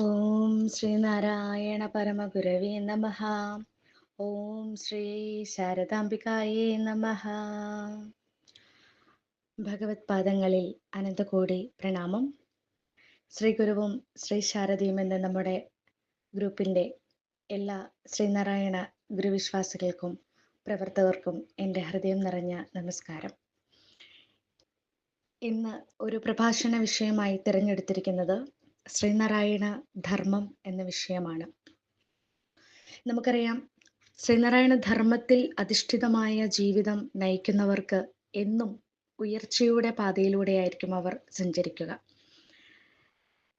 ഓം ശ്രീ ശ്രീനാരായണ പരമഗുരവേ നമ. ഓം ശ്രീ ശാരദാംബികായേ നമ. ഭഗവത് പാദങ്ങളിൽ അനന്തകോടി പ്രണാമം. ശ്രീ ഗുരുവും ശ്രീ ശാരദയും എന്ന നമ്മുടെ ഗ്രൂപ്പിന്റെ എല്ലാ ശ്രീനാരായണ ഗുരുവിശ്വാസികൾക്കും പ്രവർത്തകർക്കും എന്റെ ഹൃദയം നിറഞ്ഞ നമസ്കാരം. ഇന്ന് ഒരു പ്രഭാഷണ വിഷയമായി തിരഞ്ഞെടുത്തിരിക്കുന്നത് ശ്രീനാരായണ ധർമ്മം എന്ന വിഷയമാണ്. നമുക്കറിയാം ശ്രീനാരായണ ധർമ്മത്തിൽ അധിഷ്ഠിതമായ ജീവിതം നയിക്കുന്നവർക്ക് എന്നും ഉയർച്ചയുടെ പാതയിലൂടെയായിരിക്കും അവർ സഞ്ചരിക്കുക.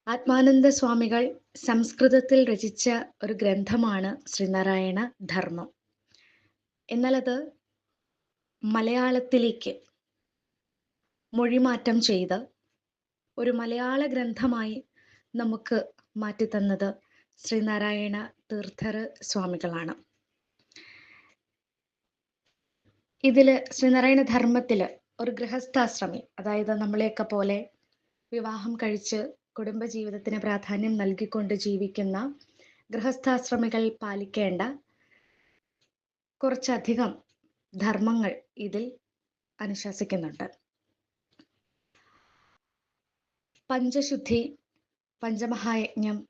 ആത്മാനന്ദ സ്വാമികൾ സംസ്കൃതത്തിൽ രചിച്ച ഒരു ഗ്രന്ഥമാണ് ശ്രീനാരായണ ധർമ്മം. എന്നാൽ അത് മലയാളത്തിലേക്ക് മൊഴിമാറ്റം ചെയ്ത് ഒരു മലയാള ഗ്രന്ഥമായി നമുക്ക് മാറ്റിത്തന്നത് ശ്രീനാരായണ തീർത്ഥർ സ്വാമികളാണ്. ഇതിൽ ശ്രീനാരായണ ധർമ്മത്തിൽ ഒരു ഗൃഹസ്ഥാശ്രമി അതായത് നമ്മളെയൊക്കെ പോലെ വിവാഹം കഴിച്ച് കുടുംബജീവിതത്തിന് പ്രാധാന്യം നൽകിക്കൊണ്ട് ജീവിക്കുന്ന ഗൃഹസ്ഥാശ്രമികൾ പാലിക്കേണ്ട കുറച്ചധികം ധർമ്മങ്ങൾ ഇതിൽ അനുശാസിക്കുന്നുണ്ട്. പഞ്ചശുദ്ധി പഞ്ചമഹായജ്ഞം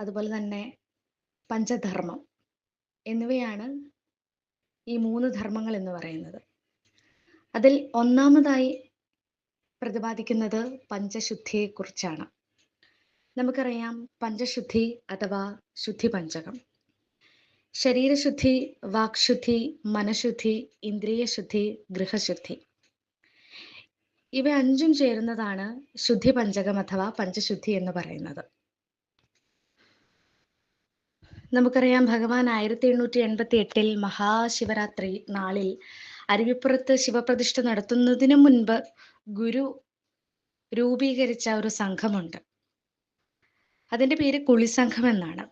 അതുപോലെ തന്നെ പഞ്ചധർമ്മം എന്നിവയാണ് ഈ മൂന്ന് ധർമ്മങ്ങൾ എന്ന് പറയുന്നത്. അതിൽ ഒന്നാമതായി പ്രതിപാദിക്കുന്നത് പഞ്ചശുദ്ധിയെക്കുറിച്ചാണ്. നമുക്കറിയാം പഞ്ചശുദ്ധി അഥവാ ശുദ്ധി പഞ്ചകം ശരീരശുദ്ധി വാക്ശുദ്ധി മനഃശുദ്ധി ഇന്ദ്രിയശുദ്ധി ഗൃഹശുദ്ധി. ഇവ അഞ്ചും ചേരുന്നതാണ് ശുദ്ധി പഞ്ചകം അഥവാ പഞ്ചശുദ്ധി എന്ന് പറയുന്നത്. നമുക്കറിയാം ഭഗവാൻ ആയിരത്തി എണ്ണൂറ്റി എൺപത്തി എട്ടിൽ മഹാശിവരാത്രി നാളിൽ അരുവിപ്പുറത്ത് ശിവപ്രതിഷ്ഠ നടത്തുന്നതിന് മുൻപ് ഗുരു രൂപീകരിച്ച ഒരു സംഘമുണ്ട്. അതിന്റെ പേര് കുളിസംഘം എന്നാണ്.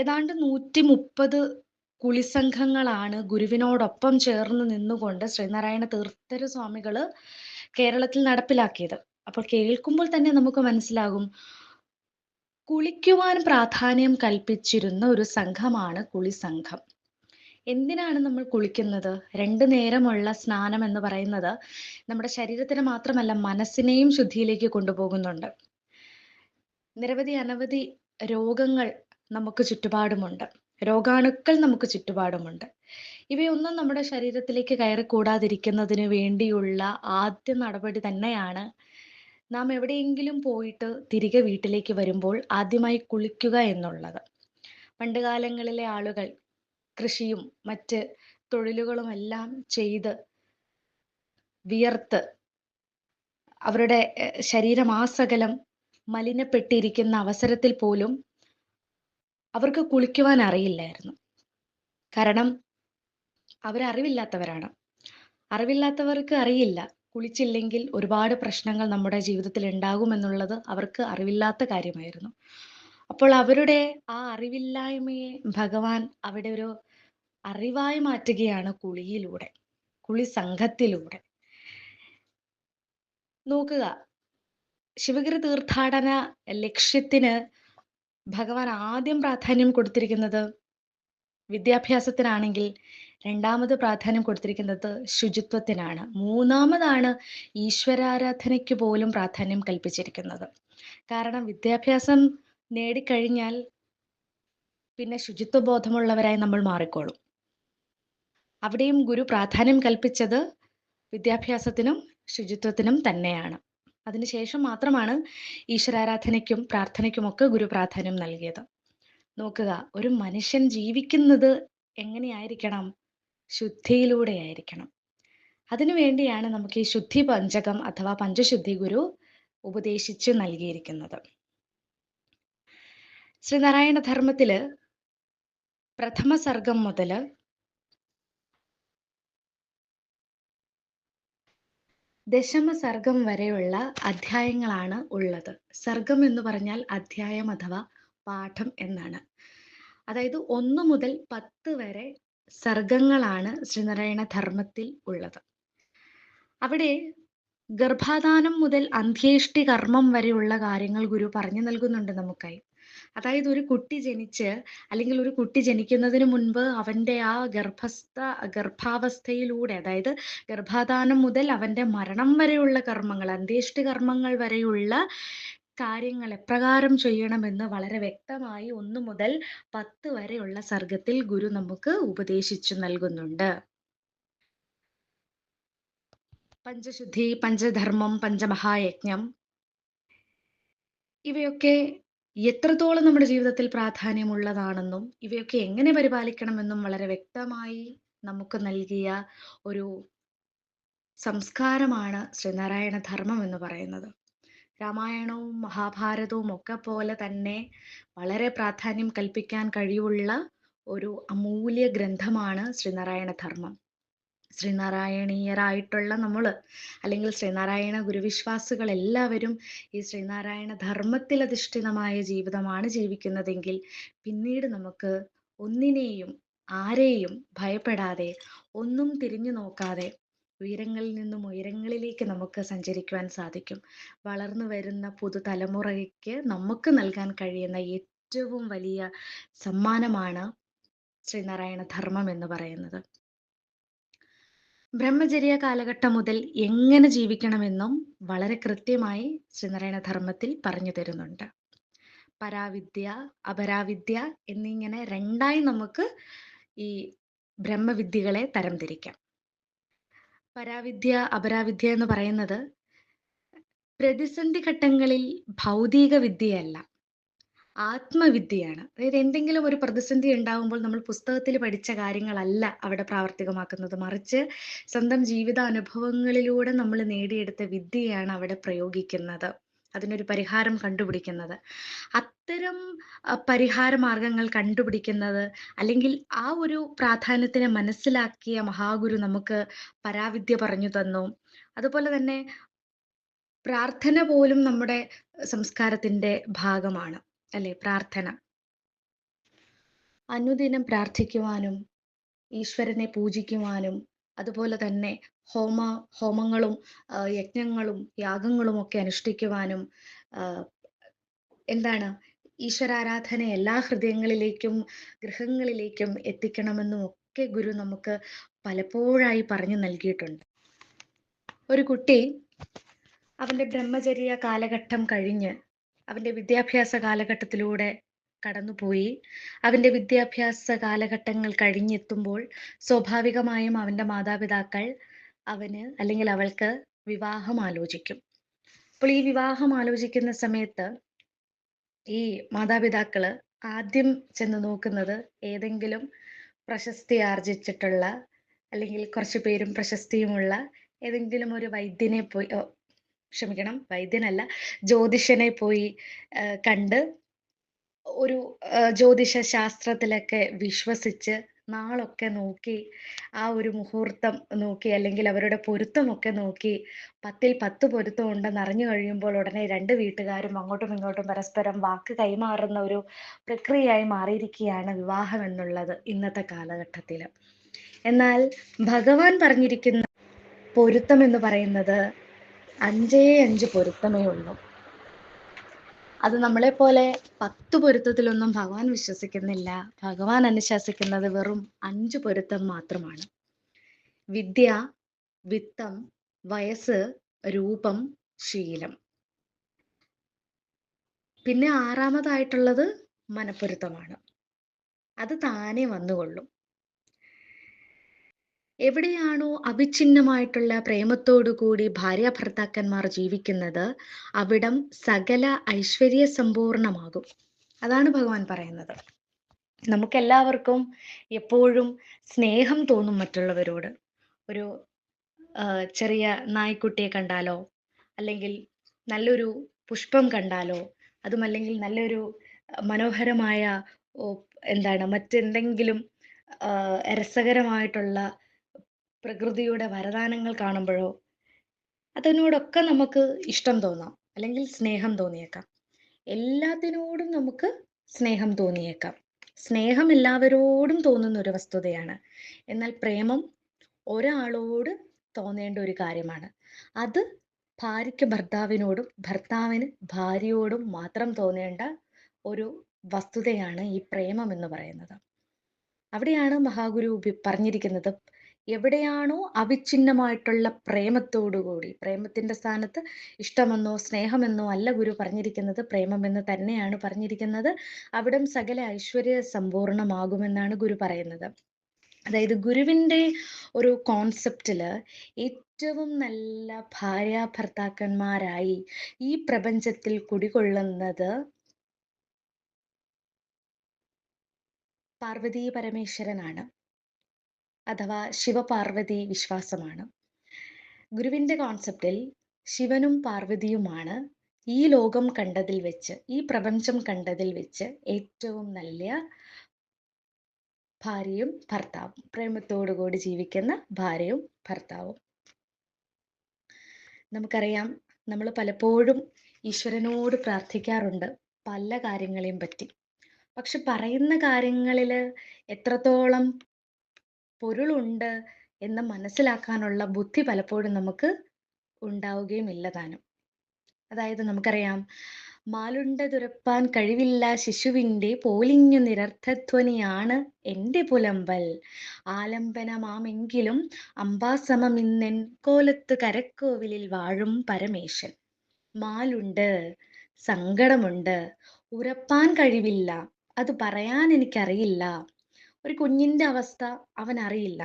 ഏതാണ്ട് നൂറ്റി മുപ്പത് കുളിസംഘങ്ങളാണ് ഗുരുവിനോടൊപ്പം ചേർന്ന് നിന്നുകൊണ്ട് ശ്രീനാരായണ തീർത്ഥര സ്വാമികൾ കേരളത്തിൽ നടപ്പിലാക്കിയത്. അപ്പോൾ കേൾക്കുമ്പോൾ തന്നെ നമുക്ക് മനസ്സിലാകും. കുളിക്കുവാൻ പ്രാധാന്യം കൽപ്പിച്ചിരുന്ന ഒരു സംഘമാണ് കുളി സംഘം എന്തിനാണ് നമ്മൾ കുളിക്കുന്നത്? രണ്ടു നേരമുള്ള സ്നാനം എന്ന് പറയുന്നത് നമ്മുടെ ശരീരത്തിന് മാത്രമല്ല മനസ്സിനെയും ശുദ്ധിയിലേക്ക് കൊണ്ടുപോകുന്നുണ്ട്. നിരവധി അനവധി രോഗങ്ങൾ നമുക്ക് ചുറ്റുപാടുമുണ്ട്. രോഗാണുക്കൾ നമുക്ക് ചുറ്റുപാടുമുണ്ട്. ഇവയൊന്നും നമ്മുടെ ശരീരത്തിലേക്ക് കയറി കൂടാതിരിക്കുന്നതിന് വേണ്ടിയുള്ള ആദ്യ നടപടി തന്നെയാണ്. നാം എവിടെയെങ്കിലും പോയിട്ട് തിരികെ വീട്ടിലേക്ക് വരുമ്പോൾ ആദ്യമായി കുളിക്കുക എന്നുള്ളത്. പണ്ട് കാലങ്ങളിലെ ആളുകൾ കൃഷിയും മറ്റ് തൊഴിലുകളും എല്ലാം ചെയ്ത് വിയർത്ത് അവരുടെ ശരീരം ശരീരമാസകലം മലിനപ്പെട്ടിരിക്കുന്ന അവസരത്തിൽ പോലും അവർക്ക് കുളിക്കുവാൻ അറിയില്ലായിരുന്നു. കാരണം അവരറിവില്ലാത്തവരാണ്. അറിവില്ലാത്തവർക്ക് അറിയില്ല. കുളിച്ചില്ലെങ്കിൽ ഒരുപാട് പ്രശ്നങ്ങൾ നമ്മുടെ ജീവിതത്തിൽ ഉണ്ടാകുമെന്നുള്ളത് അവർക്ക് അറിവില്ലാത്ത കാര്യമായിരുന്നു. അപ്പോൾ അവരുടെ ആ അറിവില്ലായ്മയെ ഭഗവാൻ അവിടെ ഒരു അറിവായി മാറ്റുകയാണ് കുളിയിലൂടെ കുളി സംഘത്തിലൂടെ നോക്കുക ശിവഗിരി തീർത്ഥാടന ലക്ഷ്യത്തിന് ഭഗവാൻ ആദ്യം പ്രാധാന്യം കൊടുത്തിരിക്കുന്നത് വിദ്യാഭ്യാസത്തിനാണെങ്കിൽ രണ്ടാമത് പ്രാധാന്യം കൊടുത്തിരിക്കുന്നത് ശുചിത്വത്തിനാണ്. മൂന്നാമതാണ് ഈശ്വരാരാധനയ്ക്ക് പോലും പ്രാധാന്യം കൽപ്പിച്ചിരിക്കുന്നത്. കാരണം വിദ്യാഭ്യാസം നേടിക്കഴിഞ്ഞാൽ പിന്നെ ശുചിത്വ ബോധമുള്ളവരായി നമ്മൾ മാറിക്കോളും. അവിടെയും ഗുരു പ്രാധാന്യം കൽപ്പിച്ചത് വിദ്യാഭ്യാസത്തിനും ശുചിത്വത്തിനും തന്നെയാണ്. അതിനുശേഷം മാത്രമാണ് ഈശ്വരാരാധനയ്ക്കും പ്രാർത്ഥനയ്ക്കുമൊക്കെ ഗുരു പ്രാധാന്യം നൽകിയത്. നോക്കുക ഒരു മനുഷ്യൻ ജീവിക്കുന്നത് എങ്ങനെയായിരിക്കണം? ശുദ്ധിയിലൂടെ ആയിരിക്കണം അതിനു വേണ്ടിയാണ് നമുക്ക് ഈ ശുദ്ധി പഞ്ചകം അഥവാ പഞ്ചശുദ്ധി ഗുരു ഉപദേശിച്ചു നൽകിയിരിക്കുന്നത്. ശ്രീനാരായണ ധർമ്മത്തിൽ പ്രഥമ സർഗം മുതൽ ദശമ സർഗം വരെയുള്ള അധ്യായങ്ങളാണ് ഉള്ളത്. സർഗം എന്ന് പറഞ്ഞാൽ അധ്യായം അഥവാ പാഠം എന്നാണ്. അതായത് ഒന്ന് മുതൽ പത്ത് വരെ സർഗങ്ങളാണ് ശ്രീനാരായണ ധർമ്മത്തിൽ ഉള്ളത്. അവിടെ ഗർഭാധാനം മുതൽ അന്ത്യേഷ്ടി കർമ്മം വരെയുള്ള കാര്യങ്ങൾ ഗുരു പറഞ്ഞു നൽകുന്നുണ്ട് നമുക്കായി. അതായത് ഒരു കുട്ടി ജനിച്ച് അല്ലെങ്കിൽ ഒരു കുട്ടി ജനിക്കുന്നതിന് മുൻപ് അവന്റെ ആ ഗർഭസ്ഥ ഗർഭാവസ്ഥയിലൂടെ അതായത് ഗർഭാധാനം മുതൽ അവന്റെ മരണം വരെയുള്ള കർമ്മങ്ങൾ അന്ത്യേഷ്ടി കർമ്മങ്ങൾ വരെയുള്ള കാര്യങ്ങൾ എപ്രകാരം ചെയ്യണമെന്ന് വളരെ വ്യക്തമായി ഒന്നു മുതൽ പത്ത് വരെയുള്ള സർഗത്തിൽ ഗുരു നമുക്ക് ഉപദേശിച്ചു നൽകുന്നുണ്ട്. പഞ്ചശുദ്ധി പഞ്ചധർമ്മം പഞ്ചമഹായജ്ഞം ഇവയൊക്കെ എത്രത്തോളം നമ്മുടെ ജീവിതത്തിൽ പ്രാധാന്യമുള്ളതാണെന്നും ഇവയൊക്കെ എങ്ങനെ പരിപാലിക്കണമെന്നും വളരെ വ്യക്തമായി നമുക്ക് നൽകിയ ഒരു സംസ്കാരമാണ് ശ്രീനാരായണ ധർമ്മം എന്ന് പറയുന്നത്. രാമായണവും മഹാഭാരതവും ഒക്കെ പോലെ തന്നെ വളരെ പ്രാധാന്യം കൽപ്പിക്കാൻ കഴിവുള്ള ഒരു അമൂല്യ ഗ്രന്ഥമാണ് ശ്രീനാരായണ ധർമ്മം. ശ്രീനാരായണീയരായിട്ടുള്ള നമ്മൾ അല്ലെങ്കിൽ ശ്രീനാരായണ ഗുരുവിശ്വാസികൾ എല്ലാവരും ഈ ശ്രീനാരായണ ധർമ്മത്തിൽ അധിഷ്ഠിതമായ ജീവിതമാണ് ജീവിക്കുന്നതെങ്കിൽ പിന്നീട് നമുക്ക് ഒന്നിനെയും ആരെയും ഭയപ്പെടാതെ ഒന്നും തിരിഞ്ഞു നോക്കാതെ ഉയരങ്ങളിൽ നിന്നും ഉയരങ്ങളിലേക്ക് നമുക്ക് സഞ്ചരിക്കുവാൻ സാധിക്കും. വളർന്നു വരുന്ന പുതുതലമുറയ്ക്ക് നമുക്ക് നൽകാൻ കഴിയുന്ന ഏറ്റവും വലിയ സമ്മാനമാണ് ശ്രീനാരായണ ധർമ്മം എന്ന് പറയുന്നത്. ബ്രഹ്മചര്യ കാലഘട്ടം മുതൽ എങ്ങനെ ജീവിക്കണമെന്നും വളരെ കൃത്യമായി ശ്രീനാരായണ ധർമ്മത്തിൽ പറഞ്ഞു തരുന്നുണ്ട്. പരാവിദ്യ അപരാവിദ്യ എന്നിങ്ങനെ രണ്ടായി നമുക്ക് ഈ ബ്രഹ്മവിദ്യകളെ തരംതിരിക്കാം. പരാവിദ്യ അപരാവിദ്യ എന്ന് പറയുന്നത് പ്രതിസന്ധി ഘട്ടങ്ങളിൽ ഭൗതിക വിദ്യയല്ല ആത്മവിദ്യയാണ്. അതായത് എന്തെങ്കിലും ഒരു പ്രതിസന്ധി ഉണ്ടാകുമ്പോൾ നമ്മൾ പുസ്തകത്തിൽ പഠിച്ച കാര്യങ്ങളല്ല അവിടെ പ്രാവർത്തികമാക്കുന്നത്. മറിച്ച് സ്വന്തം ജീവിത അനുഭവങ്ങളിലൂടെ നമ്മൾ നേടിയെടുത്ത വിദ്യയാണ് അവിടെ പ്രയോഗിക്കുന്നത്. അതിനൊരു പരിഹാരം കണ്ടുപിടിക്കുന്നത്. അത്തരം പരിഹാര മാർഗങ്ങൾ കണ്ടുപിടിക്കുന്നത് അല്ലെങ്കിൽ ആ ഒരു പ്രാധാന്യത്തിനെ മനസ്സിലാക്കിയ മഹാഗുരു നമുക്ക് പരാവിദ്യ പറഞ്ഞു തന്നു. അതുപോലെ തന്നെ പ്രാർത്ഥന പോലും നമ്മുടെ സംസ്കാരത്തിന്റെ ഭാഗമാണ് അല്ലെ? പ്രാർത്ഥന. അനുദിനം പ്രാർത്ഥിക്കുവാനും ഈശ്വരനെ പൂജിക്കുവാനും അതുപോലെ തന്നെ ഹോമ ഹോമങ്ങളും യജ്ഞങ്ങളും യാഗങ്ങളും ഒക്കെ അനുഷ്ഠിക്കുവാനും എന്താണ് ഈശ്വരാരാധന എല്ലാ ഹൃദയങ്ങളിലേക്കും ഗൃഹങ്ങളിലേക്കും എത്തിക്കണമെന്നും ഒക്കെ ഗുരു നമുക്ക് പലപ്പോഴായി പറഞ്ഞു നൽകിയിട്ടുണ്ട്. ഒരു കുട്ടി അവന്റെ ബ്രഹ്മചര്യ കാലഘട്ടം കഴിഞ്ഞ് അവന്റെ വിദ്യാഭ്യാസ കാലഘട്ടത്തിലൂടെ കടന്നുപോയി. അവന്റെ വിദ്യാഭ്യാസ കാലഘട്ടങ്ങൾ കഴിഞ്ഞെത്തുമ്പോൾ സ്വാഭാവികമായും അവന്റെ മാതാപിതാക്കൾ അവന് അല്ലെങ്കിൽ അവൾക്ക് വിവാഹം ആലോചിക്കും. അപ്പോൾ ഈ വിവാഹം ആലോചിക്കുന്ന സമയത്ത് ഈ മാതാപിതാക്കൾ ആദ്യം ചെന്ന് നോക്കുന്നത് ഏതെങ്കിലും പ്രശസ്തി ആർജിച്ചിട്ടുള്ള അല്ലെങ്കിൽ കുറച്ച് പേരും പ്രശസ്തിയുമുള്ള ഏതെങ്കിലും ഒരു വൈദ്യനെ പോയി ക്ഷമിക്കണം വൈദ്യനല്ല ജ്യോതിഷനെ പോയി കണ്ട് ഒരു ജ്യോതിഷ ശാസ്ത്രത്തിലൊക്കെ വിശ്വസിച്ച് നാളൊക്കെ നോക്കി ആ ഒരു മുഹൂർത്തം നോക്കി അല്ലെങ്കിൽ അവരുടെ പൊരുത്തമൊക്കെ നോക്കി പത്തിൽ പത്ത് പൊരുത്തം ഉണ്ടെന്ന് അറിഞ്ഞു കഴിയുമ്പോൾ ഉടനെ രണ്ട് വീട്ടുകാരും അങ്ങോട്ടും ഇങ്ങോട്ടും പരസ്പരം വാക്ക് കൈമാറുന്ന ഒരു പ്രക്രിയയായി മാറിയിരിക്കുകയാണ് വിവാഹം എന്നുള്ളത് ഇന്നത്തെ കാലഘട്ടത്തിൽ. എന്നാൽ ഭഗവാൻ പറഞ്ഞിരിക്കുന്ന പൊരുത്തം എന്ന് പറയുന്നത് അഞ്ചേ അഞ്ച് പൊരുത്തമേ ഉള്ളൂ. അത് നമ്മളെ പോലെ പത്ത് പൊരുത്തത്തിലൊന്നും ഭഗവാൻ വിശ്വസിക്കുന്നില്ല. ഭഗവാൻ അനുശാസിക്കുന്നത് വെറും അഞ്ച് പൊരുത്തം മാത്രമാണ്. വിദ്യ വിത്തം വയസ്സ് രൂപം ശീലം. പിന്നെ ആറാമതായിട്ടുള്ളത് മനപ്പൊരുത്തമാണ്. അത് താനെ വന്നുകൊള്ളും. എവിടെയാണോ അവിഛിന്നമായിട്ടുള്ള പ്രേമത്തോടു കൂടി ഭാര്യ ഭർത്താക്കന്മാർ ജീവിക്കുന്നത് അവിടം സകല ഐശ്വര്യ സമ്പൂർണമാകും. അതാണ് ഭഗവാൻ പറയുന്നത്. നമുക്കെല്ലാവർക്കും എപ്പോഴും സ്നേഹം തോന്നും മറ്റുള്ളവരോട്. ഒരു ചെറിയ നായ്ക്കുട്ടിയെ കണ്ടാലോ അല്ലെങ്കിൽ നല്ലൊരു പുഷ്പം കണ്ടാലോ അതുമല്ലെങ്കിൽ നല്ലൊരു മനോഹരമായ എന്താണ് മറ്റെന്തെങ്കിലും രസകരമായിട്ടുള്ള പ്രകൃതിയുടെ വരദാനങ്ങൾ കാണുമ്പോഴോ അതിനോടൊക്കെ നമുക്ക് ഇഷ്ടം തോന്നാം. അല്ലെങ്കിൽ സ്നേഹം തോന്നിയേക്കാം. എല്ലാത്തിനോടും നമുക്ക് സ്നേഹം തോന്നിയേക്കാം. സ്നേഹം എല്ലാവരോടും തോന്നുന്ന ഒരു വസ്തുതയാണ്. എന്നാൽ പ്രേമം ഒരാളോട് തോന്നേണ്ട ഒരു കാര്യമാണ്. അത് ഭാര്യയ്ക്ക് ഭർത്താവിനോടും ഭർത്താവിന് ഭാര്യയോടും മാത്രം തോന്നേണ്ട ഒരു വസ്തുതയാണ് ഈ പ്രേമം എന്ന് പറയുന്നത്. അവിടെയാണ് മഹാഗുരു പറഞ്ഞിരിക്കുന്നത്. എവിടെയാണോ അവിഛിന്നമായിട്ടുള്ള പ്രേമത്തോടുകൂടി പ്രേമത്തിന്റെ സ്ഥാനത്ത് ഇഷ്ടമെന്നോ സ്നേഹമെന്നോ അല്ല ഗുരു പറഞ്ഞിരിക്കുന്നത്. പ്രേമമെന്ന് തന്നെയാണ് പറഞ്ഞിരിക്കുന്നത്. അവിടം സകല ഐശ്വര്യ സമ്പൂർണമാകുമെന്നാണ് ഗുരു പറയുന്നത്. അതായത് ഗുരുവിന്റെ ഒരു കോൺസെപ്റ്റിൽ ഏറ്റവും നല്ല ഭാര്യ ഭർത്താക്കന്മാരായി ഈ പ്രപഞ്ചത്തിൽ കുടികൊള്ളുന്നത് പാർവതി പരമേശ്വരനാണ്. അഥവാ ശിവപാർവതി വിശ്വാസമാണ്. ഗുരുവിന്റെ കോൺസെപ്റ്റിൽ ശിവനും പാർവതിയുമാണ് ഈ ലോകം കണ്ടതിൽ വെച്ച് ഈ പ്രപഞ്ചം കണ്ടതിൽ വെച്ച് ഏറ്റവും നല്ല ഭാര്യയും ഭർത്താവും പ്രേമത്തോടുകൂടി ജീവിക്കുന്ന ഭാര്യയും ഭർത്താവും. നമുക്കറിയാം നമ്മൾ പലപ്പോഴും ഈശ്വരനോട് പ്രാർത്ഥിക്കാറുണ്ട് പല കാര്യങ്ങളെയും പറ്റി. പക്ഷെ പറയുന്ന കാര്യങ്ങളിൽ എത്രത്തോളം പൊരുളുണ്ട് എന്ന് മനസ്സിലാക്കാനുള്ള ബുദ്ധി പലപ്പോഴും നമുക്ക് ഉണ്ടാവുകയും ഇല്ല താനും. അതായത് നമുക്കറിയാം മാലുണ്ട തുരപ്പാൻ കഴിവില്ല ശിശുവിന്റെ പോലിഞ്ഞു നിരർത്ഥധ്വനിയാണ് എന്റെ പുലമ്പൽ. ആലംബനമാമെങ്കിലും അംബാസമമിന്നൻ കോലത്ത് കരക്കോവിലിൽ വാഴും പരമേശൻ. മാലുണ്ട് സങ്കടമുണ്ട് ഉരപ്പാൻ കഴിവില്ല അത് പറയാൻ എനിക്കറിയില്ല. ഒരു കുഞ്ഞിന്റെ അവസ്ഥ അവൻ അറിയില്ല.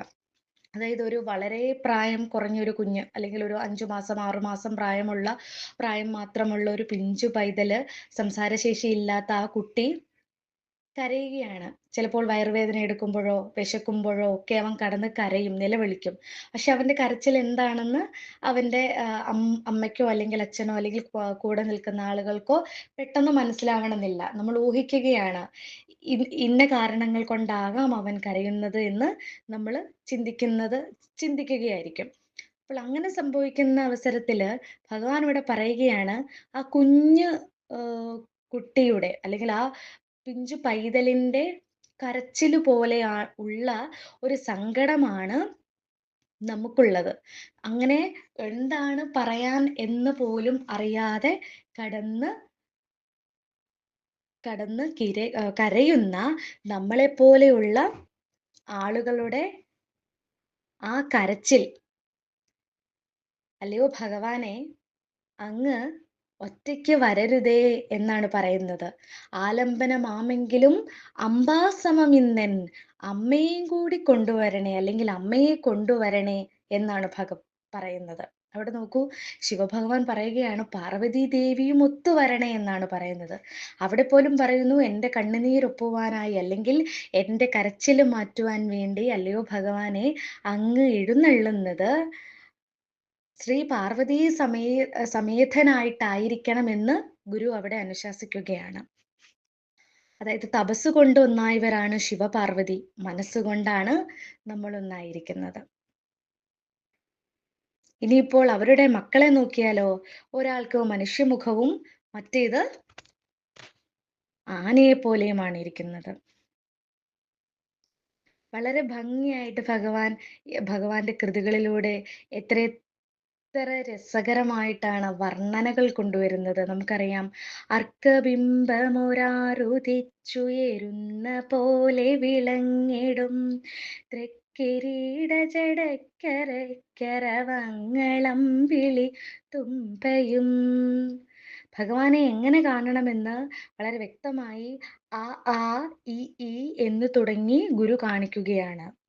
അതായത് ഒരു വളരെ പ്രായം കുറഞ്ഞ ഒരു കുഞ്ഞ് അല്ലെങ്കിൽ ഒരു അഞ്ചു മാസം ആറു മാസം പ്രായമുള്ള പ്രായം മാത്രമുള്ള ഒരു പിഞ്ചു പൈതൽ സംസാരശേഷി ഇല്ലാത്ത ആ കുട്ടി കരയുകയാണ്. ചിലപ്പോൾ വയറുവേദന എടുക്കുമ്പോഴോ വിശക്കുമ്പോഴോ ഒക്കെ അവൻ കടന്ന് കരയും നിലവിളിക്കും. പക്ഷെ അവന്റെ കരച്ചിൽ എന്താണെന്ന് അവന്റെ അമ്മയ്ക്കോ അല്ലെങ്കിൽ അച്ഛനോ അല്ലെങ്കിൽ കൂടെ നിൽക്കുന്ന ആളുകൾക്കോ പെട്ടെന്ന് മനസ്സിലാവണമെന്നില്ല. നമ്മൾ ഊഹിക്കുകയാണ് ഇന്ന കാരണങ്ങൾ കൊണ്ടാകാം അവൻ കരയുന്നത് എന്ന് നമ്മൾ ചിന്തിക്കുന്നത് ചിന്തിക്കുകയായിരിക്കും. അപ്പോൾ അങ്ങനെ സംഭവിക്കുന്ന അവസരത്തിൽ ഭഗവാൻ ഇവിടെ പറയുകയാണ് ആ കുഞ്ഞ് കുട്ടിയുടെ അല്ലെങ്കിൽ ആ പിഞ്ചു പൈതലിന്റെ കരച്ചിൽ പോലെ ഉള്ള ഒരു സങ്കടമാണ് നമുക്കുള്ളത്. അങ്ങനെ എന്താണ് പറയാൻ എന്ന് പോലും അറിയാതെ കടന്ന് കടന്ന് കിര കരയുന്ന നമ്മളെ പോലെയുള്ള ആളുകളുടെ ആ കരച്ചിൽ അല്ലയോ ഭഗവാനെ അങ്ങ് ഒറ്റയ്ക്ക് വരരുതേ എന്നാണ് പറയുന്നത്. ആലംബനമാമെങ്കിലും അംബാസമമിന്നൻ അമ്മയും കൂടി കൊണ്ടുവരണേ അല്ലെങ്കിൽ അമ്മയെ കൊണ്ടുവരണേ എന്നാണ് ഭഗ പറയുന്നത്. അവിടെ നോക്കൂ ശിവഭഗവാൻ പറയുകയാണ് പാർവതി ദേവിയും ഒത്തു വരണേ എന്നാണ് പറയുന്നത്. അവിടെ പോലും പറയുന്നു എന്റെ കണ്ണുനീരൊപ്പുവാനായി അല്ലെങ്കിൽ എന്റെ കരച്ചിൽ മാറ്റുവാൻ വേണ്ടി അല്ലയോ ഭഗവാനെ അങ്ങ് എഴുന്നള്ളുന്നത് ശ്രീ പാർവതി സമേ സമേതനായിട്ടായിരിക്കണമെന്ന് ഗുരു അവിടെ അനുശാസിക്കുകയാണ്. അതായത് തപസ് കൊണ്ട് ഒന്നായവരാണ് ശിവപാർവതി. മനസ്സുകൊണ്ടാണ് നമ്മൾ ഒന്നായിരിക്കുന്നത് ഇനിയിപ്പോൾ അവരുടെ മക്കളെ നോക്കിയാലോ? ഒരാൾക്ക് മനുഷ്യമുഖവും മറ്റേത് ആനയെ പോലെയുമാണ് ഇരിക്കുന്നത്. വളരെ ഭംഗിയായിട്ട് ഭഗവാൻ ഭഗവാന്റെ കൃതികളിലൂടെ എത്ര എത്ര രസകരമായിട്ടാണ് വർണനകൾ കൊണ്ടുവരുന്നത്. നമുക്കറിയാം അർക്കബിംബമൊരാറുതിച്ചുയരുന്ന പോലെ വിളങ്ങിടും. തൃക്കിരീട ജടക്കരക്കരവങ്ങളം വിളി തുമ്പയും. ഭഗവാനെ എങ്ങനെ കാണണമെന്ന് വളരെ വ്യക്തമായി ആ ആ ഇ എന്ന് തുടങ്ങി ഗുരു കാണിക്കുകയാണ്.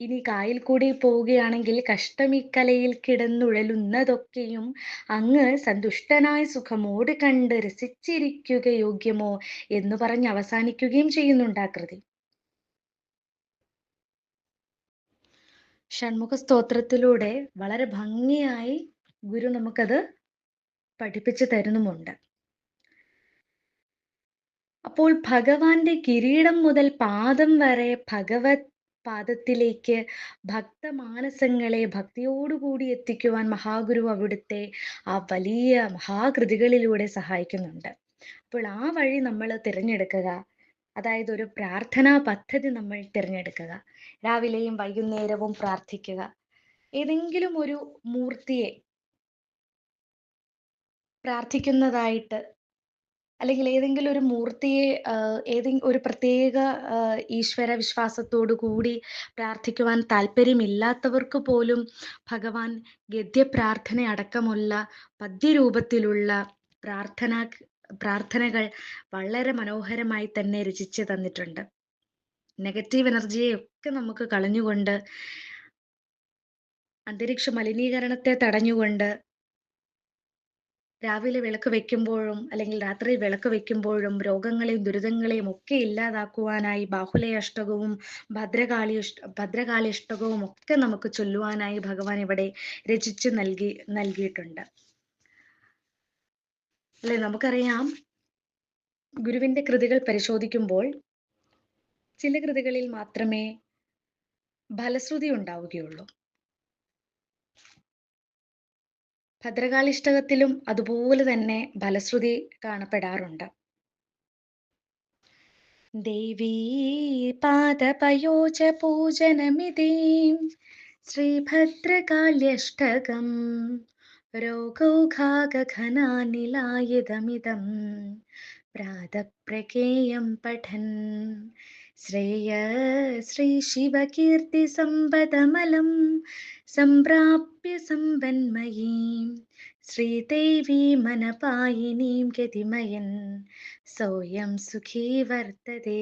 ഇനി കായൽ കൂടി പോവുകയാണെങ്കിൽ കഷ്ടമിക്കലയിൽ കിടന്നുഴലുന്നതൊക്കെയും അങ്ങ് സന്തുഷ്ടനായ സുഖമോട് കണ്ട് രസിച്ചിരിക്കുക യോഗ്യമോ എന്ന് പറഞ്ഞ് അവസാനിക്കുകയും ചെയ്യുന്നുണ്ട് ആ കൃതി. ഷൺമുഖ സ്തോത്രത്തിലൂടെ വളരെ ഭംഗിയായി ഗുരു നമുക്കത് പഠിപ്പിച്ചു തരുന്നുമുണ്ട്. അപ്പോൾ ഭഗവാന്റെ കിരീടം മുതൽ പാദം വരെ ഭഗവത് പാദത്തിലേക്ക് ഭക്തമാനസങ്ങളെ ഭക്തിയോടുകൂടി എത്തിക്കുവാൻ മഹാഗുരു അവിടുത്തെ ആ വലിയ മഹാകൃതികളിലൂടെ സഹായിക്കുന്നുണ്ട്. അപ്പോൾ ആ വഴി നമ്മൾ തിരഞ്ഞെടുക്കുക. അതായത് ഒരു പ്രാർത്ഥനാ പദ്ധതി നമ്മൾ തിരഞ്ഞെടുക്കുക. രാവിലെയും വൈകുന്നേരവും പ്രാർത്ഥിക്കുക. ഏതെങ്കിലും ഒരു മൂർത്തിയെ പ്രാർത്ഥിക്കുന്നതായിട്ട് അല്ലെങ്കിൽ ഏതെങ്കിലും ഒരു മൂർത്തിയെ ഏതെങ്കിലും ഏതെ ഒരു പ്രത്യേക ഈശ്വര വിശ്വാസത്തോടു കൂടി പ്രാർത്ഥിക്കുവാൻ താല്പര്യമില്ലാത്തവർക്ക് പോലും ഭഗവാൻ ഗദ്യപ്രാർത്ഥന അടക്കമുള്ള പദ്യരൂപത്തിലുള്ള പ്രാർത്ഥന പ്രാർത്ഥനകൾ വളരെ മനോഹരമായി തന്നെ രചിച്ചു തന്നിട്ടുണ്ട്. നെഗറ്റീവ് എനർജിയെ ഒക്കെ നമുക്ക് കളഞ്ഞുകൊണ്ട് അന്തരീക്ഷ മലിനീകരണത്തെ തടഞ്ഞുകൊണ്ട് രാവിലെ വിളക്ക് വെക്കുമ്പോഴും അല്ലെങ്കിൽ രാത്രി വിളക്ക് വെക്കുമ്പോഴും രോഗങ്ങളെയും ദുരിതങ്ങളെയും ഒക്കെ ഇല്ലാതാക്കുവാനായി ബാഹുലയ അഷ്ടകവും ഭദ്രകാളി ഭദ്രകാളി അഷ്ടകവും ഒക്കെ നമുക്ക് ചൊല്ലുവാനായി ഭഗവാൻ ഇവിടെ രചിച്ച് നൽകി നൽകിയിട്ടുണ്ട്. അല്ലെ? നമുക്കറിയാം ഗുരുവിന്റെ കൃതികൾ പരിശോധിക്കുമ്പോൾ ചില കൃതികളിൽ മാത്രമേ ഫലശ്രുതി ഉണ്ടാവുകയുള്ളൂ. ഭദ്രകാളിഷ്ടകത്തിലും അതുപോലെ തന്നെ ഫലശ്രുതി കാണപ്പെടാറുണ്ട്. ദേവീ പാദപയോജ പൂജനമിതി ശ്രീഭദ്രകാള്യഷ്ടകം രോഗൗഘാഗഘനാനിലായുധമിതം പ്രാതപ്രകേയം പഠൻ श्रेय श्रीशिवकीर्तिसम्पदमलं सम्प्राप्य सम्पन्मयीं श्रीदेवीमनपायिनीं ഗതിമയൻ സോയം സുഖീ വർത്തതേ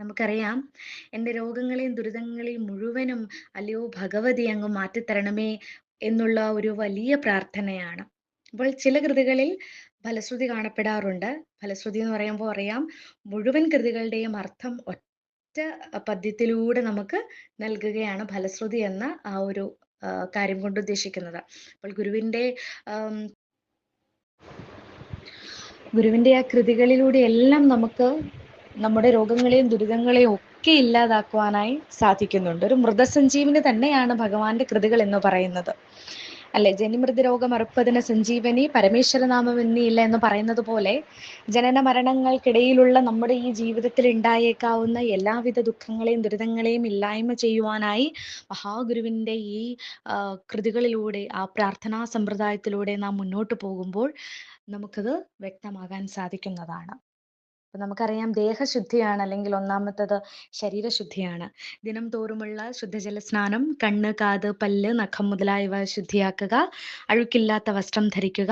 നമുക്കറിയാം എൻ്റെ രോഗങ്ങളെയും ദുരിതങ്ങളെയും മുഴുവനും അല്ലയോ ഭഗവതി അങ്ങ് മാറ്റിത്തരണമേ എന്നുള്ള ഒരു വലിയ പ്രാർത്ഥനയാണ് അപ്പോൾ ചില കൃതികളിൽ ഫലശ്രുതി കാണപ്പെടാറുണ്ട്. ഫലശ്രുതി എന്ന് പറയുമ്പോൾ അറിയാം മുഴുവൻ കൃതികളുടെയും അർത്ഥം ഒറ്റ പദ്യത്തിലൂടെ നമുക്ക് നൽകുകയാണ് ഫലശ്രുതി എന്ന ആ ഒരു കാര്യം കൊണ്ട് ഉദ്ദേശിക്കുന്നത്. അപ്പോൾ ഗുരുവിന്റെ ഗുരുവിന്റെ ആ കൃതികളിലൂടെ എല്ലാം നമുക്ക് നമ്മുടെ രോഗങ്ങളെയും ദുരിതങ്ങളെയും ഒക്കെ ഇല്ലാതാക്കുവാനായി സാധിക്കുന്നുണ്ട്. ഒരു മൃതസഞ്ജീവനി തന്നെയാണ് ഭഗവാന്റെ കൃതികൾ എന്ന് പറയുന്നത്. അല്ലെ? ജനിമൃതി രോഗം അറുപ്പതിന് സഞ്ജീവനി പരമേശ്വരനാമം എന്നില്ല എന്ന് പറയുന്നത് പോലെ ജനന മരണങ്ങൾക്കിടയിലുള്ള നമ്മുടെ ഈ ജീവിതത്തിൽ ഉണ്ടായേക്കാവുന്ന എല്ലാവിധ ദുഃഖങ്ങളെയും ദുരിതങ്ങളെയും ഇല്ലായ്മ ചെയ്യുവാനായി മഹാഗുരുവിന്റെ ഈ കൃതികളിലൂടെ ആ പ്രാർത്ഥനാ സമ്പ്രദായത്തിലൂടെ നാം മുന്നോട്ട് പോകുമ്പോൾ നമുക്കത് വ്യക്തമാകാൻ സാധിക്കുന്നതാണ്. അപ്പൊ നമുക്കറിയാം ദേഹശുദ്ധിയാണ് അല്ലെങ്കിൽ ഒന്നാമത്തത് ശരീരശുദ്ധിയാണ്. ദിനം തോറുമുള്ള ശുദ്ധജല സ്നാനം കണ്ണ് കാത് പല്ല് നഖം മുതലായവ ശുദ്ധിയാക്കുക അഴുക്കില്ലാത്ത വസ്ത്രം ധരിക്കുക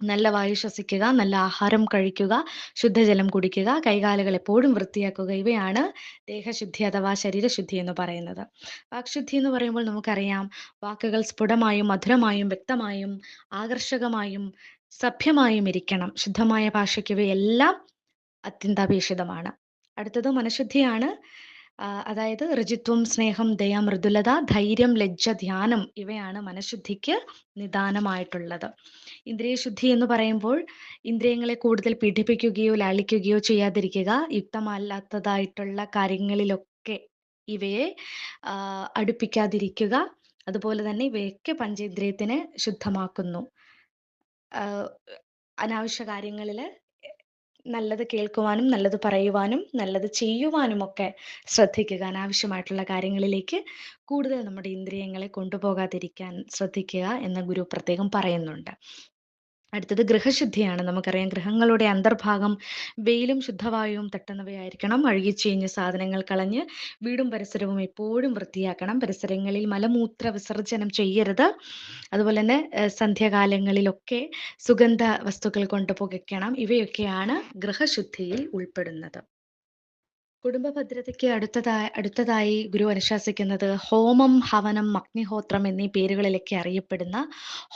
നല്ല വായു ശ്വസിക്കുക നല്ല ആഹാരം കഴിക്കുക ശുദ്ധജലം കുടിക്കുക കൈകാലുകൾ എപ്പോഴും വൃത്തിയാക്കുക ഇവയാണ് ദേഹശുദ്ധി അഥവാ ശരീരശുദ്ധി എന്ന് പറയുന്നത്. വാക്ശുദ്ധി എന്ന് പറയുമ്പോൾ നമുക്കറിയാം വാക്കുകൾ സ്ഫുടമായും മധുരമായും വ്യക്തമായും ആകർഷകമായും സഭ്യമായും ഇരിക്കണം. ശുദ്ധമായ ഭാഷയ്ക്ക് ഇവയെല്ലാം അത്യന്താപേക്ഷിതമാണ്. അടുത്തത് മനഃശുദ്ധിയാണ്. അതായത് ഋജിത്വം സ്നേഹം ദയ മൃദുലത ധൈര്യം ലജ്ജ ധ്യാനം ഇവയാണ് മനഃശുദ്ധിക്ക് നിദാനമായിട്ടുള്ളത്. ഇന്ദ്രിയ ശുദ്ധി എന്ന് പറയുമ്പോൾ ഇന്ദ്രിയങ്ങളെ കൂടുതൽ പീഡിപ്പിക്കുകയോ ലാളിക്കുകയോ ചെയ്യാതിരിക്കുക യുക്തമല്ലാത്തതായിട്ടുള്ള കാര്യങ്ങളിലൊക്കെ ഇവയെ അടുപ്പിക്കാതിരിക്കുക അതുപോലെ തന്നെ ഇവയൊക്കെ പഞ്ചേന്ദ്രിയത്തിനെ ശുദ്ധമാക്കുന്നു. അനാവശ്യ കാര്യങ്ങളിൽ നല്ലത് കേൾക്കുവാനും നല്ലത് പറയുവാനും നല്ലത് ചെയ്യുവാനും ഒക്കെ ശ്രദ്ധിക്കുക. അനാവശ്യമായിട്ടുള്ള കാര്യങ്ങളിലേക്ക് കൂടുതൽ നമ്മുടെ ഇന്ദ്രിയങ്ങളെ കൊണ്ടുപോകാതിരിക്കാൻ ശ്രദ്ധിക്കുക എന്ന് ഗുരു പ്രത്യേകം പറയുന്നുണ്ട്. അടുത്തത് ഗൃഹശുദ്ധിയാണ്. നമുക്കറിയാം ഗ്രഹങ്ങളുടെ അന്തർഭാഗം വെയിലും ശുദ്ധവായുവും തട്ടുന്നവയായിരിക്കണം. അഴുകിച്ചീഞ്ഞ് സാധനങ്ങൾ കളഞ്ഞ് വീടും പരിസരവും എപ്പോഴും വൃത്തിയാക്കണം. പരിസരങ്ങളിൽ മലമൂത്ര വിസർജനം ചെയ്യരുത്. അതുപോലെ തന്നെ സന്ധ്യാകാലങ്ങളിലൊക്കെ സുഗന്ധ വസ്തുക്കൾ കൊണ്ട് പുകയ്ക്കണം ഇവയൊക്കെയാണ് ഗൃഹശുദ്ധിയിൽ ഉൾപ്പെടുന്നത്. കുടുംബ ഭദ്രതയ്ക്ക് അടുത്തതായി അടുത്തതായി ഗുരു അനുശാസിക്കുന്നത് ഹോമം ഹവനം അഗ്നിഹോത്രം എന്നീ പേരുകളിലൊക്കെ അറിയപ്പെടുന്ന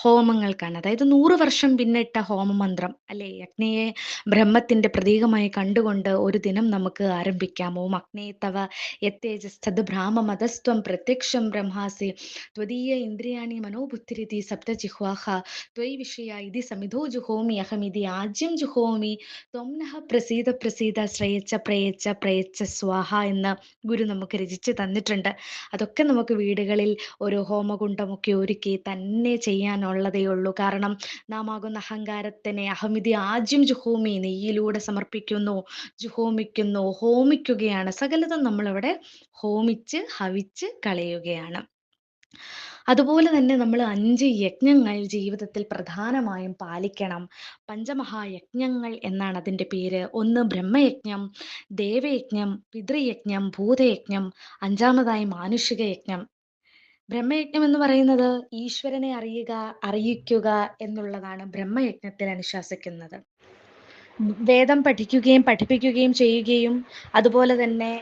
ഹോമങ്ങൾക്കാണ്. അതായത് നൂറ് വർഷം പിന്നിട്ട ഹോമമന്ത്രം അല്ലെ? അഗ്നിയെ ബ്രഹ്മത്തിന്റെ പ്രതീകമായി കണ്ടുകൊണ്ട് ഒരു ദിനം നമുക്ക് ആരംഭിക്കാം. ഓം അഗ്നേ തവ യത്തേജസ്തത് ഭ്രാമമതസ്ത്വം പ്രത്യക്ഷം ബ്രഹ്മാസി ത്വദീയ ഇന്ദ്രിയാണി മനോബുദ്ധിരിതി സപ്തജിഹ്വാഹ ത്വയ് വിഷയ ഇതി സമിതോ ജുഹോമി അഹമിതി ആജ്യം ജുഹോമി ത്വംനഹ പ്രസീത പ്രസീത ശ്രയച്ച പ്രയച്ച പ്രയച്ച സ്വാഹ എന്ന് ഗുരു നമുക്ക് രചിച്ച് തന്നിട്ടുണ്ട്. അതൊക്കെ നമുക്ക് വീടുകളിൽ ഒരു ഹോമകുണ്ടമൊക്കെ ഒരുക്കി തന്നെ ചെയ്യാനുള്ളതേ ഉള്ളൂ. കാരണം നാം ആകുന്ന അഹങ്കാരത്തിനെ അഹമിതി ആദ്യം ജുഹോമി നെയ്യിലൂടെ സമർപ്പിക്കുന്നു ജുഹോമിക്കുന്നു ഹോമിക്കുകയാണ്. സകലതും നമ്മളിവിടെ ഹോമിച്ച് ഹവിച്ച് കളയുകയാണ്. അതുപോലെ തന്നെ നമ്മൾ അഞ്ച് യജ്ഞങ്ങൾ ജീവിതത്തിൽ പ്രധാനമായും പാലിക്കണം. പഞ്ചമഹായജ്ഞങ്ങൾ എന്നാണ് അതിന്റെ പേര്. ഒന്ന് ബ്രഹ്മയജ്ഞം ദേവയജ്ഞം പിതൃയജ്ഞം ഭൂതയജ്ഞം അഞ്ചാമതായി മാനുഷിക യജ്ഞം ബ്രഹ്മയജ്ഞം എന്ന് പറയുന്നത് ഈശ്വരനെ അറിയുക അറിയിക്കുക എന്നുള്ളതാണ് ബ്രഹ്മയജ്ഞത്തിൽ അനുശാസിക്കുന്നത്. വേദം പഠിക്കുകയും പഠിപ്പിക്കുകയും ചെയ്യുകയും അതുപോലെ തന്നെ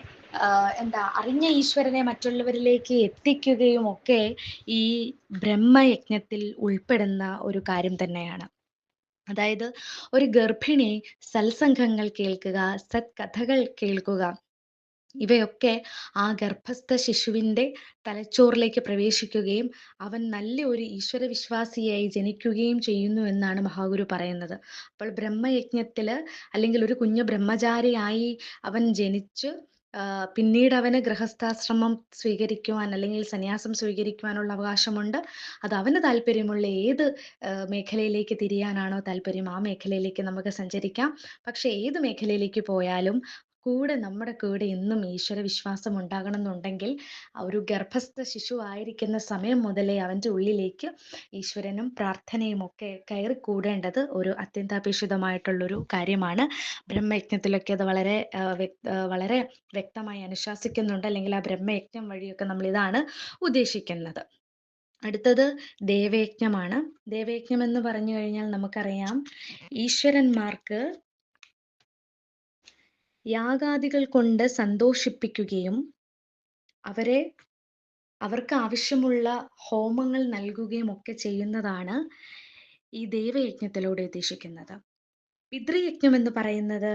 എന്താ അറിഞ്ഞ ഈശ്വരനെ മറ്റുള്ളവരിലേക്ക് എത്തിക്കുകയും ഒക്കെ ഈ ബ്രഹ്മയജ്ഞത്തിൽ ഉൾപ്പെടുന്ന ഒരു കാര്യം തന്നെയാണ്. അതായത് ഒരു ഗർഭിണി സത്സംഗങ്ങൾ കേൾക്കുക സത്കഥകൾ കേൾക്കുക ഇവയൊക്കെ ആ ഗർഭസ്ഥ ശിശുവിന്റെ തലച്ചോറിലേക്ക് പ്രവേശിക്കുകയും അവൻ നല്ല ഒരു ഈശ്വര വിശ്വാസിയായി ജനിക്കുകയും ചെയ്യുന്നു എന്നാണ് മഹാഗുരു പറയുന്നത്. അപ്പോൾ ബ്രഹ്മയജ്ഞത്തിൽ അല്ലെങ്കിൽ ഒരു കുഞ്ഞു ബ്രഹ്മചാരിയായി അവൻ ജനിച്ച് പിന്നീട് അവന് ഗൃഹസ്ഥാശ്രമം സ്വീകരിക്കുവാൻ അല്ലെങ്കിൽ സന്യാസം സ്വീകരിക്കുവാനുള്ള അവകാശമുണ്ട്. അത് അവന് താല്പര്യമുള്ള ഏത് മേഖലയിലേക്ക് തിരിയാനാണോ താല്പര്യം ആ മേഖലയിലേക്ക് നമുക്ക് സഞ്ചരിക്കാം. പക്ഷെ ഏത് മേഖലയിലേക്ക് പോയാലും കൂടെ നമ്മുടെ കൂടെ എന്നും ഈശ്വര വിശ്വാസം ഉണ്ടാകണം എന്നുണ്ടെങ്കിൽ ഒരു ഗർഭസ്ഥ ശിശു ആയിരിക്കുന്ന സമയം മുതലേ അവന്റെ ഉള്ളിലേക്ക് ഈശ്വരനും പ്രാർത്ഥനയും ഒക്കെ കയറി കൂടേണ്ടത് ഒരു അത്യന്താപേക്ഷിതമായിട്ടുള്ളൊരു കാര്യമാണ്. ബ്രഹ്മയജ്ഞത്തിലൊക്കെ അത് വളരെ വളരെ വ്യക്തമായി അനുശാസിക്കുന്നുണ്ട്. അല്ലെങ്കിൽ ആ ബ്രഹ്മയജ്ഞം വഴിയൊക്കെ നമ്മൾ ഇതാണ് ഉദ്ദേശിക്കുന്നത്. അടുത്തത് ദേവയജ്ഞമാണ്. ദേവയജ്ഞം എന്ന് പറഞ്ഞു കഴിഞ്ഞാൽ നമുക്കറിയാം ഈശ്വരന്മാർക്ക് യാഗാദികൾ കൊണ്ട് സന്തോഷിപ്പിക്കുകയും അവരെ അവർക്ക് ആവശ്യമുള്ള ഹോമങ്ങൾ നൽകുകയും ഒക്കെ ചെയ്യുന്നതാണ് ഈ ദേവയജ്ഞത്തിലൂടെ ഉദ്ദേശിക്കുന്നത്. പിതൃയജ്ഞം എന്ന് പറയുന്നത്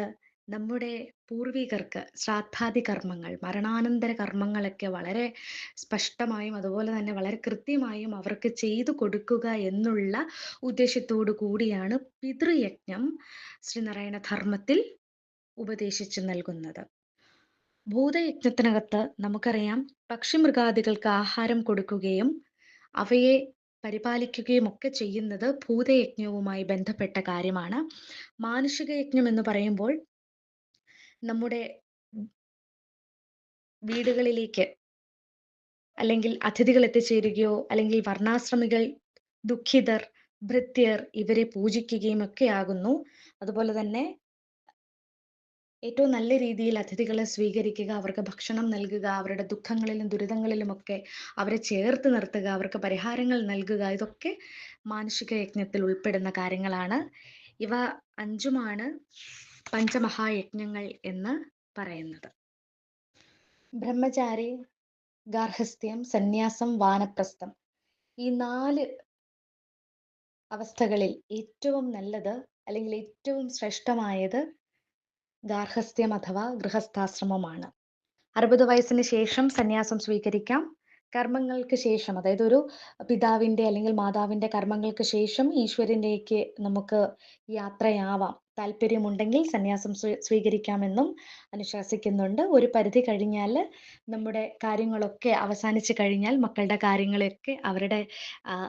നമ്മുടെ പൂർവികർക്ക് ശ്രാദ്ധാദി കർമ്മങ്ങൾ മരണാനന്തര കർമ്മങ്ങളൊക്കെ വളരെ സ്പഷ്ടമായും അതുപോലെ തന്നെ വളരെ കൃത്യമായും അവർക്ക് ചെയ്തു കൊടുക്കുക എന്നുള്ള ഉദ്ദേശത്തോടു കൂടിയാണ് പിതൃയജ്ഞം ശ്രീനാരായണ ധർമ്മത്തിൽ ഉപദേശിച്ചു നൽകുന്നത്. ഭൂതയജ്ഞത്തിനകത്ത് നമുക്കറിയാം പക്ഷിമൃഗാദികൾക്ക് ആഹാരം കൊടുക്കുകയും അവയെ പരിപാലിക്കുകയും ഒക്കെ ചെയ്യുന്നത് ഭൂതയജ്ഞവുമായി ബന്ധപ്പെട്ട കാര്യമാണ്. മാനുഷിക യജ്ഞം എന്ന് പറയുമ്പോൾ നമ്മുടെ വീടുകളിലേക്ക് അല്ലെങ്കിൽ അതിഥികൾ എത്തിച്ചേരുകയോ അല്ലെങ്കിൽ വർണാശ്രമികൾ ദുഃഖിതർ ഭൃത്യർ ഇവരെ പൂജിക്കുകയും ഒക്കെ ആകുന്നു. അതുപോലെ തന്നെ ഏറ്റവും നല്ല രീതിയിൽ അതിഥികളെ സ്വീകരിക്കുക അവർക്ക് ഭക്ഷണം നൽകുക അവരുടെ ദുഃഖങ്ങളിലും ദുരിതങ്ങളിലും ഒക്കെ അവരെ ചേർത്ത് നിർത്തുക അവർക്ക് പരിഹാരങ്ങൾ നൽകുക ഇതൊക്കെ മാനുഷിക യജ്ഞത്തിൽ ഉൾപ്പെടുന്ന കാര്യങ്ങളാണ്. ഇവ അഞ്ചുമാണ് പഞ്ചമഹായജ്ഞങ്ങൾ എന്ന് പറയുന്നത്. ബ്രഹ്മചാരി ഗാർഹസ്ഥ്യം സന്യാസം വാനപ്രസ്ഥം. ഈ നാല് അവസ്ഥകളിൽ ഏറ്റവും നല്ലത് അല്ലെങ്കിൽ ഏറ്റവും ശ്രേഷ്ഠമായത് ഗാർഹസ്ഥ്യം അഥവാ ഗൃഹസ്ഥാശ്രമമാണ്. അറുപത് വയസ്സിന് ശേഷം സന്യാസം സ്വീകരിക്കാം. കർമ്മങ്ങൾക്ക് ശേഷം അതായത് ഒരു പിതാവിന്റെ അല്ലെങ്കിൽ മാതാവിന്റെ കർമ്മങ്ങൾക്ക് ശേഷം ഈശ്വരനിലേക്ക് നമുക്ക് യാത്രയാവാം. താല്പര്യമുണ്ടെങ്കിൽ സന്യാസം സ്വീകരിക്കാമെന്നും അനുശാസിക്കുന്നുണ്ട്. ഒരു പരിധി കഴിഞ്ഞാൽ നമ്മുടെ കാര്യങ്ങളൊക്കെ അവസാനിച്ചു കഴിഞ്ഞാൽ മക്കളുടെ കാര്യങ്ങളൊക്കെ അവരുടെ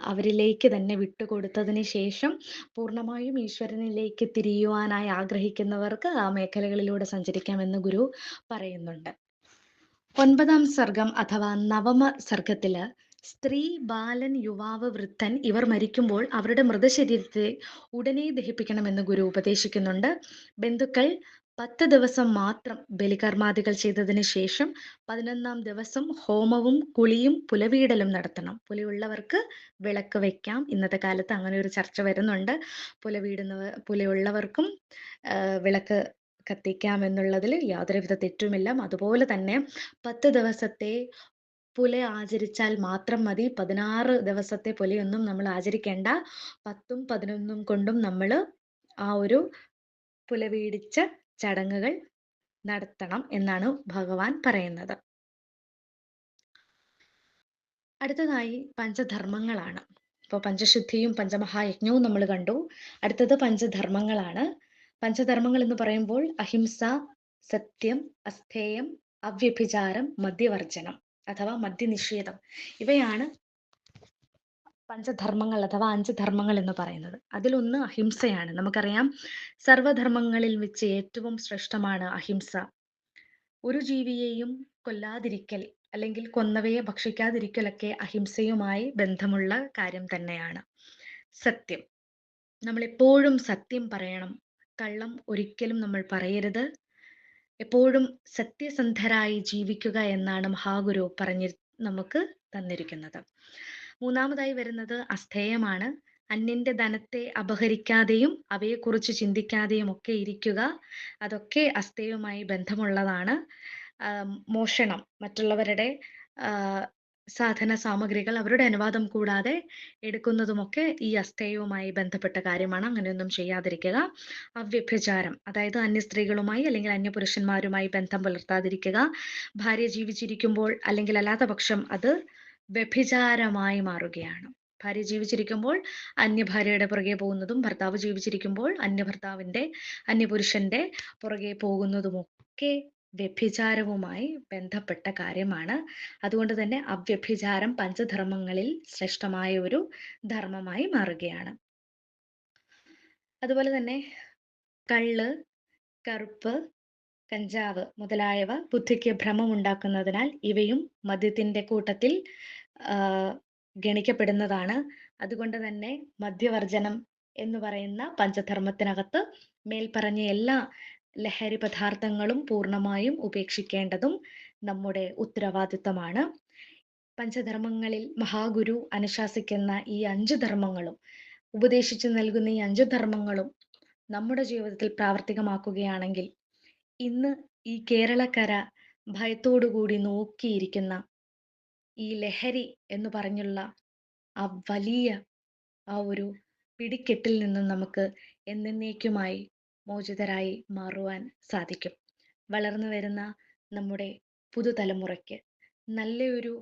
അവരിലേക്ക് തന്നെ വിട്ടുകൊടുത്തതിന് ശേഷം പൂർണമായും ഈശ്വരനിലേക്ക് തിരിയുവാനായി ആഗ്രഹിക്കുന്നവർക്ക് ആ മേഖലകളിലൂടെ സഞ്ചരിക്കാമെന്ന് ഗുരു പറയുന്നുണ്ട്. ഒൻപതാം സർഗം അഥവാ നവമ സർഗത്തിൽ സ്ത്രീ ബാലൻ യുവാവ് വൃദ്ധൻ ഇവർ മരിക്കുമ്പോൾ അവരുടെ മൃതശരീരത്തെ ഉടനെ ദഹിപ്പിക്കണമെന്ന് ഗുരു ഉപദേശിക്കുന്നുണ്ട്. ബന്ധുക്കൾ പത്ത് ദിവസം മാത്രം ബലികർമാദികൾ ചെയ്തതിന് ശേഷം പതിനൊന്നാം ദിവസം ഹോമവും കുളിയും പുലവീടലും നടത്തണം. പുലയുള്ളവർക്ക് വിളക്ക് വെക്കാം. ഇന്നത്തെ കാലത്ത് അങ്ങനെ ഒരു ചർച്ച വരുന്നുണ്ട്. പുലവീടുന്നവർ പുലയുള്ളവർക്കും വിളക്ക് കത്തിക്കാം എന്നുള്ളതിൽ യാതൊരുവിധ തെറ്റുമില്ല. അതുപോലെ തന്നെ പത്ത് ദിവസത്തെ പുല ആചരിച്ചാൽ മാത്രം മതി. പതിനാറ് ദിവസത്തെ പുലയൊന്നും നമ്മൾ ആചരിക്കേണ്ട. പത്തും പതിനൊന്നും കൊണ്ടും നമ്മൾ ആ ഒരു പുലവീടിച്ച ചടങ്ങുകൾ നടത്തണം എന്നാണ് ഭഗവാൻ പറയുന്നത്. അടുത്തതായി പഞ്ചധർമ്മങ്ങളാണ്. ഇപ്പോൾ പഞ്ചശുദ്ധിയും പഞ്ചമഹായജ്ഞവും നമ്മൾ കണ്ടു. അടുത്തത് പഞ്ചധർമ്മങ്ങളാണ്. പഞ്ചധർമ്മങ്ങൾ എന്ന് പറയുമ്പോൾ അഹിംസ സത്യം അസ്ഥേയം അവ്യഭിചാരം മദ്യവർജനം അഥവാ മദ്യനിഷേധം. ഇവയാണ് പഞ്ചധർമ്മങ്ങൾ അഥവാ അഞ്ച് ധർമ്മങ്ങൾ എന്ന് പറയുന്നത്. അതിലൊന്ന് അഹിംസയാണ്. നമുക്കറിയാം സർവധർമ്മങ്ങളിൽ വെച്ച് ഏറ്റവും ശ്രേഷ്ഠമാണ് അഹിംസ. ഒരു ജീവിയെയും കൊല്ലാതിരിക്കൽ അല്ലെങ്കിൽ കൊന്നവയെ ഭക്ഷിക്കാതിരിക്കലൊക്കെ അഹിംസയുമായി ബന്ധമുള്ള കാര്യം തന്നെയാണ് സത്യം. നമ്മൾ എപ്പോഴും സത്യം പറയണം. കള്ളം ഒരിക്കലും നമ്മൾ പറയരുത്. എപ്പോഴും സത്യസന്ധരായി ജീവിക്കുക എന്നാണ് മഹാഗുരു പറഞ്ഞി നമുക്ക് തന്നിരിക്കുന്നത്. മൂന്നാമതായി വരുന്നത് അസ്ഥേയമാണ്. അന്യന്റെ ധനത്തെ അപഹരിക്കാതെയും അവയെക്കുറിച്ച് ചിന്തിക്കാതെയും ഒക്കെ ഇരിക്കുക അതൊക്കെ അസ്ഥേയവുമായി ബന്ധമുള്ളതാണ്. മോഷണം. മറ്റുള്ളവരുടെ സാധന സാമഗ്രികൾ അവരുടെ അനുവാദം കൂടാതെ എടുക്കുന്നതുമൊക്കെ ഈ അസ്ഥേയവുമായി ബന്ധപ്പെട്ട കാര്യമാണ്. അങ്ങനെയൊന്നും ചെയ്യാതിരിക്കുക. അവ്യഭിചാരം അതായത് അന്യ സ്ത്രീകളുമായി അല്ലെങ്കിൽ അന്യ പുരുഷന്മാരുമായി ബന്ധം പുലർത്താതിരിക്കുക. ഭാര്യ ജീവിച്ചിരിക്കുമ്പോൾ അല്ലെങ്കിൽ അല്ലാത്ത പക്ഷം അത് വ്യഭിചാരമായി മാറുകയാണ്. ഭാര്യ ജീവിച്ചിരിക്കുമ്പോൾ അന്യ ഭാര്യയുടെ പുറകെ പോകുന്നതും ഭർത്താവ് ജീവിച്ചിരിക്കുമ്പോൾ അന്യ ഭർത്താവിന്റെ അന്യപുരുഷന്റെ പുറകെ പോകുന്നതുമൊക്കെ വ്യഭിചാരവുമായി ബന്ധപ്പെട്ട കാര്യമാണ്. അതുകൊണ്ട് തന്നെ അവ്യഭിചാരം പഞ്ചധർമ്മങ്ങളിൽ ശ്രേഷ്ഠമായ ഒരു ധർമ്മമായി മാറുകയാണ്. അതുപോലെ തന്നെ കള്ള് കറുപ്പ് കഞ്ചാവ് മുതലായവ ബുദ്ധിക്ക് ഭ്രമമുണ്ടാക്കുന്നതിനാൽ ഇവയും മദ്യത്തിന്റെ കൂട്ടത്തിൽ ഗണിക്കപ്പെടുന്നതാണ്. അതുകൊണ്ട് തന്നെ മദ്യവർജനം എന്ന് പറയുന്ന പഞ്ചധർമ്മത്തിനകത്ത് മേൽപ്പറഞ്ഞ എല്ലാ ലഹരി പദാർത്ഥങ്ങളും പൂർണമായും ഉപേക്ഷിക്കേണ്ടതും നമ്മുടെ ഉത്തരവാദിത്തമാണ്. പഞ്ചധർമ്മങ്ങളിൽ മഹാഗുരു അനുശാസിക്കുന്ന ഈ അഞ്ച് ധർമ്മങ്ങളും ഉപദേശിച്ചു നൽകുന്ന ഈ അഞ്ച് ധർമ്മങ്ങളും നമ്മുടെ ജീവിതത്തിൽ പ്രാവർത്തികമാക്കുകയാണെങ്കിൽ ഇന്ന് ഈ കേരളക്കര ഭയത്തോടുകൂടി നോക്കിയിരിക്കുന്ന ഈ ലഹരി എന്ന് പറഞ്ഞുള്ള ആ വലിയ ആ ഒരു പിടിക്കെട്ടിൽ നിന്നും നമുക്ക് എന്നേക്കുമായി മോചിതരായി മാറുവാൻ സാധിക്കും. വളർന്നു വരുന്ന നമ്മുടെ പുതുതലമുറയ്ക്ക് നല്ലയൊരു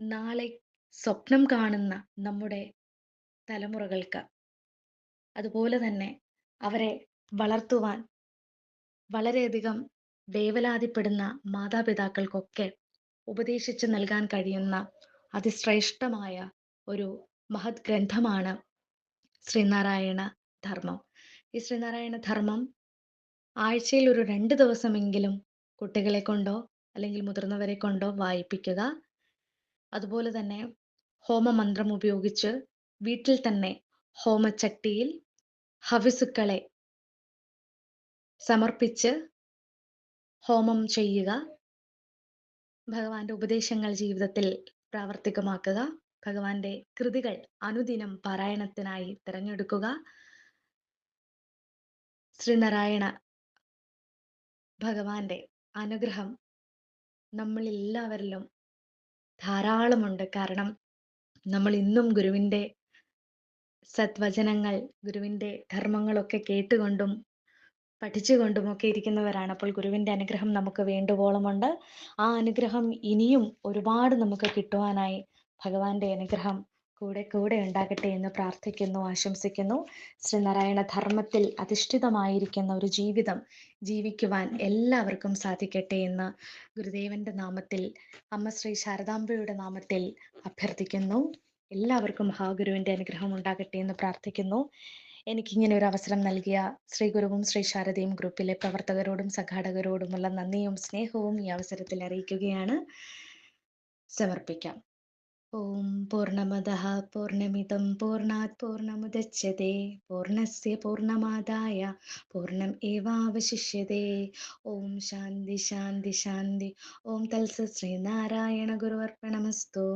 നാളെ സ്വപ്നം കാണുന്ന നമ്മുടെ തലമുറകൾക്ക് അതുപോലെ തന്നെ അവരെ വളർത്തുവാൻ വളരെയധികം വേവലാതിപ്പെടുന്ന മാതാപിതാക്കൾക്കൊക്കെ ഉപദേശിച്ച് നൽകാൻ കഴിയുന്ന അതിശ്രേഷ്ഠമായ ഒരു മഹത് ഗ്രന്ഥമാണ് ശ്രീനാരായണ ധർമ്മം. ഈ ശ്രീനാരായണ ധർമ്മം ആഴ്ചയിൽ ഒരു രണ്ട് ദിവസമെങ്കിലും കുട്ടികളെ കൊണ്ടോ അല്ലെങ്കിൽ മുതിർന്നവരെ കൊണ്ടോ വായിപ്പിക്കുക. അതുപോലെ തന്നെ ഹോമമന്ത്രം ഉപയോഗിച്ച് വീട്ടിൽ തന്നെ ഹോമച്ചട്ടിയിൽ ഹവിസുക്കളെ സമർപ്പിച്ച് ഹോമം ചെയ്യുക. ഭഗവാന്റെ ഉപദേശങ്ങൾ ജീവിതത്തിൽ പ്രാവർത്തികമാക്കുക. ഭഗവാന്റെ കൃതികൾ അനുദിനം പാരായണത്തിനായി തിരഞ്ഞെടുക്കുക. ശ്രീനാരായണ ഭഗവാന്റെ അനുഗ്രഹം നമ്മളിൽ എല്ലാവരിലും ധാരാളമുണ്ട്. കാരണം നമ്മൾ ഇന്നും ഗുരുവിന്റെ സദ്വചനങ്ങൾ ഗുരുവിന്റെ ധർമ്മങ്ങളൊക്കെ കേട്ടുകൊണ്ടും പഠിച്ചുകൊണ്ടുമൊക്കെ ഇരിക്കുന്നവരാണ്. അപ്പോൾ ഗുരുവിന്റെ അനുഗ്രഹം നമുക്ക് വേണ്ടുവോളമുണ്ട്. ആ അനുഗ്രഹം ഇനിയും ഒരുപാട് നമുക്ക് കിട്ടുവാനായി ഭഗവാന്റെ അനുഗ്രഹം കൂടെ കൂടെ ഉണ്ടാകട്ടെ എന്ന് പ്രാർത്ഥിക്കുന്നു ആശംസിക്കുന്നു. ശ്രീനാരായണ ധർമ്മത്തിൽ അധിഷ്ഠിതമായിരിക്കുന്ന ഒരു ജീവിതം ജീവിക്കുവാൻ എല്ലാവർക്കും സാധിക്കട്ടെ എന്ന് ഗുരുദേവന്റെ നാമത്തിൽ അമ്മ ശ്രീ ശാരദാംബയുടെ നാമത്തിൽ അഭ്യർത്ഥിക്കുന്നു. എല്ലാവർക്കും മഹാഗുരുവിന്റെ അനുഗ്രഹം ഉണ്ടാകട്ടെ എന്ന് പ്രാർത്ഥിക്കുന്നു. എനിക്കിങ്ങനെ ഒരു അവസരം നൽകിയ ശ്രീ ഗുരുവും ശ്രീ ശാരദയും ഗ്രൂപ്പിലെ പ്രവർത്തകരോടും സംഘാടകരോടുമുള്ള നന്ദിയും സ്നേഹവും ഈ അവസരത്തിൽ അറിയിക്കുകയാണ്. സമർപ്പിക്കാം. ഓം പൂർണമദ പൂർണമിതം പൂർണാത് പൂർണമുദച്ഛത്തെ പൂർണസ്യ പൂർണമാദായ പൂർണം ഏവാവശിഷ്യത്തെ ഓം ശാന്തി ശാന്തി ശാന്തി ഓം തൽസ ശ്രീനാരായണ ഗുരുവർപ്പണമസ്തു